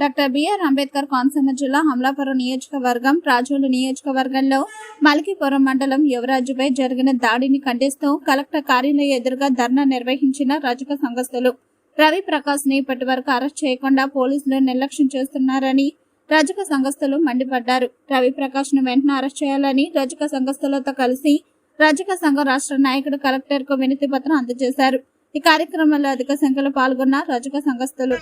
Doctor BR Ambedkar Konaseema జిల్లా అమలాపురం నియోజకవర్గం రాజోలు నియోజకవర్గంలో మలికిపురం మండలం యువరాజుపై జరిగిన దాడిని ఖండిస్తూ కలెక్టర్ కార్యాలయం ఎదురుగా ధర్నా నిర్వహించిన రజక సంఘస్థులు రవి ప్రకాష్ని ఇప్పటి వరకు అరెస్ట్ చేయకుండా పోలీసులు నిర్లక్ష్యం చేస్తున్నారని రజక సంఘస్థులు మండిపడ్డారు. రవి ప్రకాష్ను వెంటనే అరెస్ట్ చేయాలని రజక సంఘస్థులతో కలిసి రజక సంఘం రాష్ట్ర నాయకుడు కలెక్టర్కు వినతి పత్రం అందజేశారు. ఈ కార్యక్రమంలో అధిక సంఖ్యలో పాల్గొన్న రజక సంఘస్థులు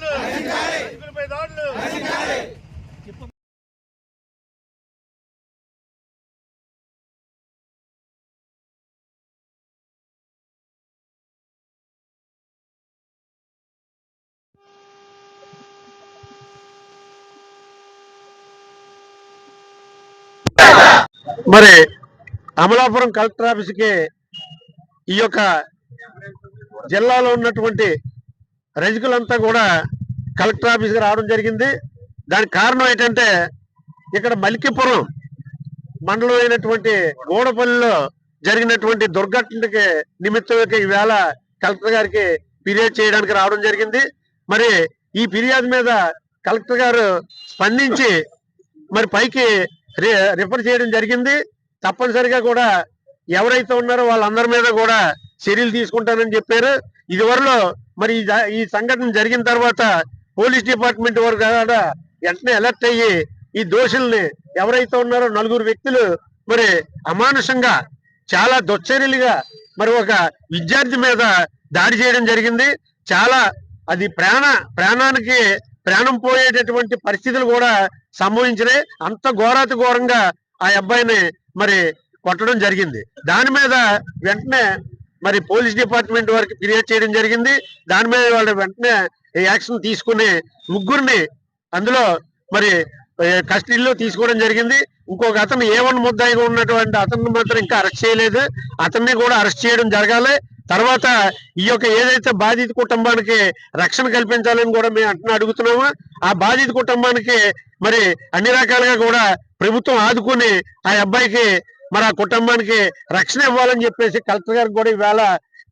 మరి అమలాపురం కలెక్టర్ ఆఫీస్కి ఈ యొక్క జిల్లాలో ఉన్నటువంటి రజకులంతా కూడా కలెక్టర్ ఆఫీస్కి రావడం జరిగింది. దానికి కారణం ఏంటంటే ఇక్కడ మలికిపురం మండలం అయినటువంటి గూడపల్లిలో జరిగినటువంటి దుర్ఘటనకి నిమిత్తం ఈవేళ కలెక్టర్ గారికి ఫిర్యాదు చేయడానికి రావడం జరిగింది. మరి ఈ ఫిర్యాదు మీద కలెక్టర్ గారు స్పందించి మరి పైకి రి- రిఫర్ చేయడం జరిగింది. తప్పనిసరిగా కూడా ఎవరైతే ఉన్నారో వాళ్ళందరి మీద కూడా చర్యలు తీసుకుంటానని చెప్పారు. ఇదివరలో మరి ఈ ఈ సంఘటన జరిగిన తర్వాత పోలీస్ డిపార్ట్మెంట్ వారు కూడా వెంటనే అలర్ట్ అయ్యి ఈ దోషుల్ని ఎవరైతే ఉన్నారో నలుగురు వ్యక్తులు మరి అమానుషంగా చాలా దుశ్చర్యలుగా మరి ఒక విద్యార్థి మీద దాడి చేయడం జరిగింది. చాలా అది ప్రాణ ప్రాణానికి ప్రాణం పోయేటటువంటి పరిస్థితులు కూడా సంభవించినాయి. అంత ఘోరాతి ఘోరంగా ఆ అబ్బాయిని మరి కొట్టడం జరిగింది. దాని మీద వెంటనే మరి పోలీస్ డిపార్ట్మెంట్ వారికి ఫిర్యాదు చేయడం జరిగింది. దాని మీద వాళ్ళు వెంటనే యాక్షన్ తీసుకుని ముగ్గురిని అందులో మరి కస్టడీలో తీసుకోవడం జరిగింది. ఇంకొక అతను ఏ ముద్దాయిగా ఉన్నటువంటి అతన్ని మాత్రం ఇంకా అరెస్ట్ చేయలేదు. అతన్ని కూడా అరెస్ట్ చేయడం జరగాలి. తర్వాత ఈ యొక్క ఏదైతే బాధిత కుటుంబానికి రక్షణ కల్పించాలని కూడా మేము అంటున్నా అడుగుతున్నాము. ఆ బాధిత కుటుంబానికి మరి అన్ని రకాలుగా కూడా ప్రభుత్వం ఆదుకుని ఆ అబ్బాయికి మరి ఆ కుటుంబానికి రక్షణ ఇవ్వాలని చెప్పేసి కలెక్టర్ గారికి కూడా ఈవేళ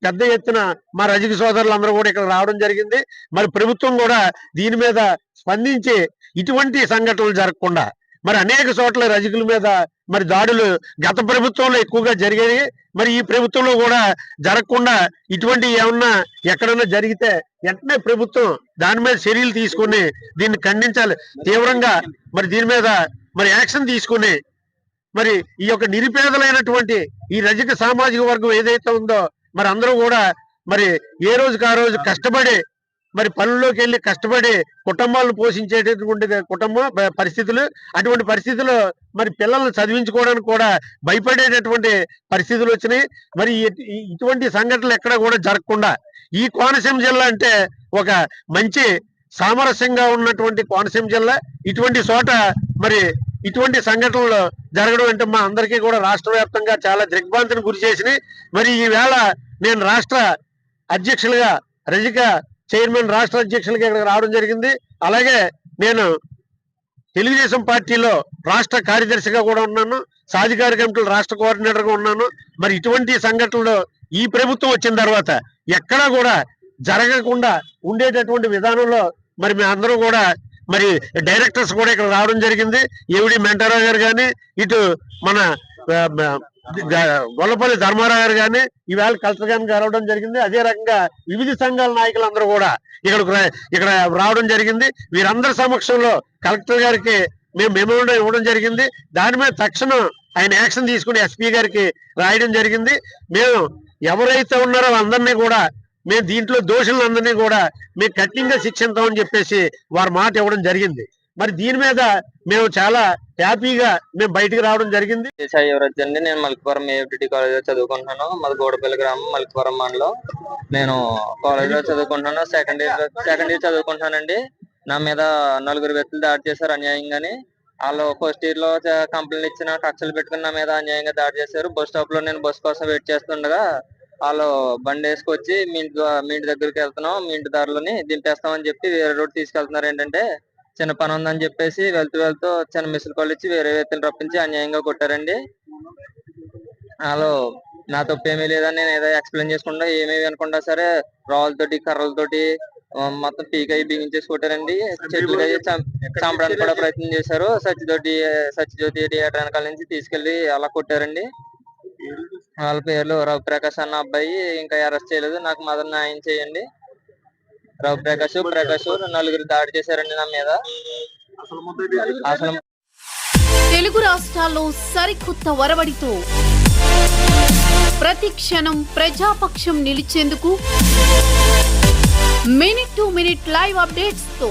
పెద్ద ఎత్తున మా రజక సోదరులు అందరూ కూడా ఇక్కడ రావడం జరిగింది. మరి ప్రభుత్వం కూడా దీని మీద స్పందించి ఇటువంటి సంఘటనలు జరగకుండా మరి అనేక చోట్ల రజకుల మీద మరి దాడులు గత ప్రభుత్వంలో ఎక్కువగా జరిగాయి. మరి ఈ ప్రభుత్వంలో కూడా జరగకుండా ఇటువంటి ఏమన్నా ఎక్కడన్నా జరిగితే వెంటనే ప్రభుత్వం దాని మీద చర్యలు తీసుకుని దీన్ని ఖండించాలి. తీవ్రంగా మరి దీని మీద మరి యాక్షన్ తీసుకుని మరి ఈ యొక్క నిరుపేదలైనటువంటి ఈ రజక సామాజిక వర్గం ఏదైతే ఉందో మరి అందరూ కూడా మరి ఏ రోజుకి ఆ రోజు కష్టపడి మరి పనుల్లోకి వెళ్ళి కష్టపడి కుటుంబాలను పోషించేటటువంటి కుటుంబం పరిస్థితులు అటువంటి పరిస్థితుల్లో మరి పిల్లల్ని చదివించుకోవడానికి కూడా భయపడేటటువంటి పరిస్థితులు వచ్చినాయి. మరి ఇటువంటి సంఘటనలు ఎక్కడ కూడా జరగకుండా ఈ కోనసీమ జిల్లా అంటే ఒక మంచి సామరస్యంగా ఉన్నటువంటి కోనసీమ జిల్లా. ఇటువంటి చోట మరి ఇటువంటి సంఘటనలు జరగడం అంటే మా అందరికీ కూడా రాష్ట్ర వ్యాప్తంగా చాలా దిగ్భ్రాంతిని గురి చేసినాయి. మరి ఈవేళ నేను రాష్ట్ర అధ్యక్షులుగా రజిక చైర్మన్ రాష్ట్ర అధ్యక్షులుగా ఇక్కడికి రావడం జరిగింది. అలాగే నేను తెలుగుదేశం పార్టీలో రాష్ట్ర కార్యదర్శిగా కూడా ఉన్నాను. సాధికార కమిటీలు రాష్ట్ర కోఆర్డినేటర్గా ఉన్నాను. మరి ఇటువంటి సంఘటనలు ఈ ప్రభుత్వం వచ్చిన తర్వాత ఎక్కడా కూడా జరగకుండా ఉండేటటువంటి విధానంలో మరి మీ అందరూ కూడా మరి డైరెక్టర్స్ కూడా ఇక్కడ రావడం జరిగింది. ఏవిడి మెంటారావు గారు కానీ ఇటు మన గొల్లపల్లి ధర్మారావు గారు కానీ ఈవేళ కలెక్టర్ గారికి రావడం జరిగింది. అదే రకంగా వివిధ సంఘాల నాయకులందరూ కూడా ఇక్కడ ఇక్కడ రావడం జరిగింది. వీరందరి సమక్షంలో కలెక్టర్ గారికి మేము మెమోరండం ఇవ్వడం జరిగింది. దాని మీద తక్షణం ఆయన యాక్షన్ తీసుకుని ఎస్పీ గారికి రాయడం జరిగింది. మేము ఎవరైతే ఉన్నారో అందరినీ కూడా మేము దీంట్లో దోషులందరినీ కూడా మేము కఠినంగా శిక్షిస్తామని చెప్పేసి వారు మాట ఇవ్వడం జరిగింది. మరి దీని మీద మేము చాలా హ్యాపీగా మేము బయటకు రావడం జరిగింది. యువరాజ్ అండి నేను మల్కిపురం ఏఎఫ్టిటి కాలేజ్లో చదువుకుంటున్నాను. మాది గోడపల్లి గ్రామం మల్కిపురం మండలం. నేను కాలేజ్లో చదువుకుంటున్నాను సెకండ్ ఇయర్ సెకండ్ ఇయర్ చదువుకుంటున్నానండి. నా మీద నలుగురు వ్యక్తులు దాడి చేశారు అన్యాయంగాని. వాళ్ళు ఫస్ట్ ఇయర్లో కంప్లైంట్ ఇచ్చిన కక్షలు పెట్టుకుని నా మీద అన్యాయంగా దాడి చేశారు. బస్ స్టాప్లో నేను బస్ కోసం వెయిట్ చేస్తుండగా వాళ్ళు బండి వేసుకొచ్చి మీ ఇంటి మీ ఇంటి దగ్గరికి వెళ్తున్నాం మీ ఇంటి దారిలోని దింపేస్తామని చెప్పి వేరే రోడ్ తీసుకెళ్తున్నారు. ఏంటంటే చిన్న పని ఉందని చెప్పేసి వెళ్తూ వెళ్తూ చిన్న మిస్డ్ కాల్ ఇచ్చి వేరే వ్యక్తిని రప్పించి అన్యాయంగా కొట్టారండి. వాళ్ళు నా తప్పు ఏమీ లేదని నేను ఏదో ఎక్స్ప్లెయిన్ చేసుకుంటా ఏమీ వినకుండా సరే రాళ్ళతోటి కర్రలతోటి మొత్తం పీకాయ బిగించేసి కొట్టారండి. చెట్లుగా చంపడానికి కూడా ప్రయత్నం చేశారు. సత్యజ్యోతి సత్యజ్యోతి థియేటర్ వెనకాల నుంచి తీసుకెళ్ళి అలా కొట్టారండి. వాళ్ళ పేర్లు రవిప్రకాష్ అన్న అబ్బాయి ఇంకా అరెస్ట్ చేయలేదు. నాకు మాత్రం న్యాయం చేయండి. రవిప్రకాష్ ప్రకాష్ నలుగురు దాడి చేశారండి నా మీద. అసలు తెలుగు రాష్ట్రాల్లో సరికొత్త వరవడితో ప్రతి క్షణం ప్రజాపక్షం నిలిచేందుకు మినిట్ టు మినిట్ లైవ్ అప్డేట్స్తో